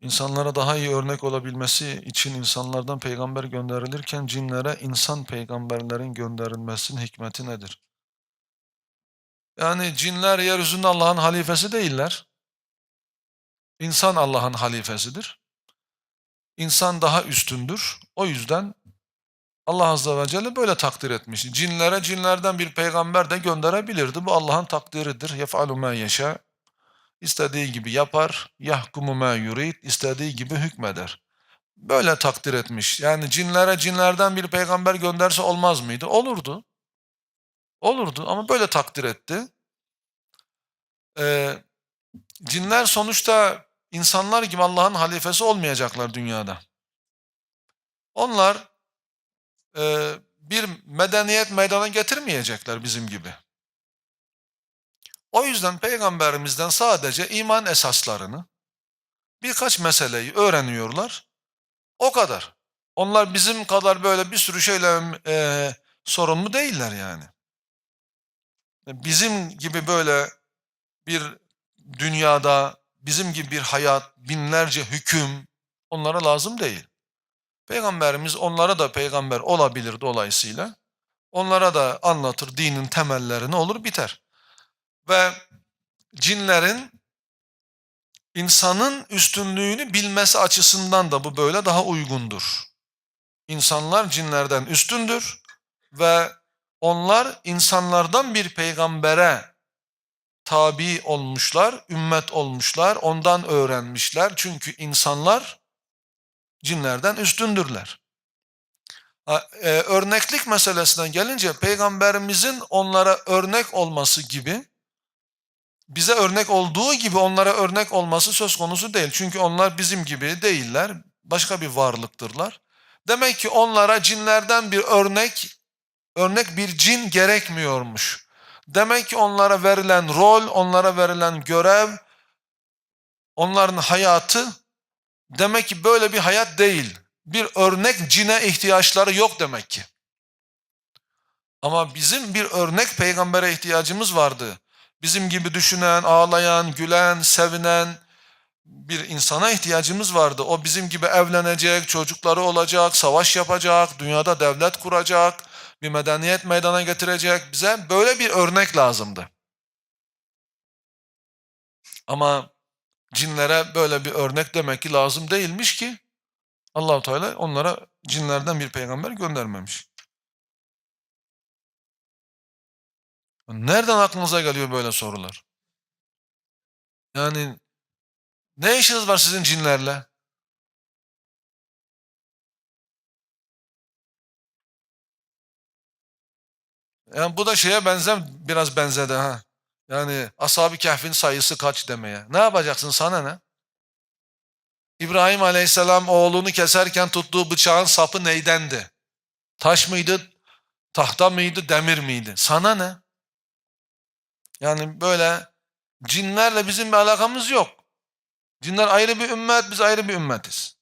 İnsanlara daha iyi örnek olabilmesi için insanlardan peygamber gönderilirken cinlere insan peygamberlerin gönderilmesinin hikmeti nedir? Yani cinler yeryüzünde Allah'ın halifesi değiller. İnsan Allah'ın halifesidir. İnsan daha üstündür. O yüzden Allah Azze ve Celle böyle takdir etmiş. Cinlere cinlerden bir peygamber de gönderebilirdi. Bu Allah'ın takdiridir. Yef'alu ma yeşâ. İstediği gibi yapar. Yahkumu ma yurid. istediği gibi hükmeder. Böyle takdir etmiş. Yani cinlere cinlerden bir peygamber gönderse olmaz mıydı? Olurdu. Olurdu ama böyle takdir etti. Ee, cinler sonuçta insanlar gibi Allah'ın halifesi olmayacaklar dünyada. Onlar e, bir medeniyet meydana getirmeyecekler bizim gibi. O yüzden peygamberimizden sadece iman esaslarını, birkaç meseleyi öğreniyorlar. O kadar. Onlar bizim kadar böyle bir sürü şeyle e, sorumlu değiller yani. Bizim gibi böyle bir dünyada, bizim gibi bir hayat, binlerce hüküm onlara lazım değil. Peygamberimiz onlara da peygamber olabilir dolayısıyla. Onlara da anlatır dinin temellerini olur biter. Ve cinlerin insanın üstünlüğünü bilmesi açısından da bu böyle daha uygundur. İnsanlar cinlerden üstündür ve onlar insanlardan bir peygambere tabi olmuşlar, ümmet olmuşlar, ondan öğrenmişler. Çünkü insanlar cinlerden üstündürler. E, örneklik meselesine gelince peygamberimizin onlara örnek olması gibi bize örnek olduğu gibi onlara örnek olması söz konusu değil. Çünkü onlar bizim gibi değiller. Başka bir varlıktırlar. Demek ki onlara cinlerden bir örnek, örnek bir cin gerekmiyormuş. Demek ki onlara verilen rol, onlara verilen görev, onların hayatı demek ki böyle bir hayat değil. Bir örnek cine ihtiyaçları yok demek ki. Ama bizim bir örnek peygambere ihtiyacımız vardı. Bizim gibi düşünen, ağlayan, gülen, sevinen bir insana ihtiyacımız vardı. O bizim gibi evlenecek, çocukları olacak, savaş yapacak, dünyada devlet kuracak, bir medeniyet meydana getirecek. Bize böyle bir örnek lazımdı. Ama cinlere böyle bir örnek demek ki lazım değilmiş ki Allahu Teala onlara cinlerden bir peygamber göndermemiş. Nereden aklınıza geliyor böyle sorular? Yani ne işiniz var sizin cinlerle? Yani bu da şeye benzem biraz benzedi ha. Yani ashab-ı kahfin sayısı kaç demeye. Ne yapacaksın sana ne? İbrahim aleyhisselam oğlunu keserken tuttuğu bıçağın sapı neydendi? Taş mıydı, tahta mıydı, demir miydi? Sana ne? Yani böyle cinlerle bizim bir alakamız yok. Cinler ayrı bir ümmet, biz ayrı bir ümmetiz.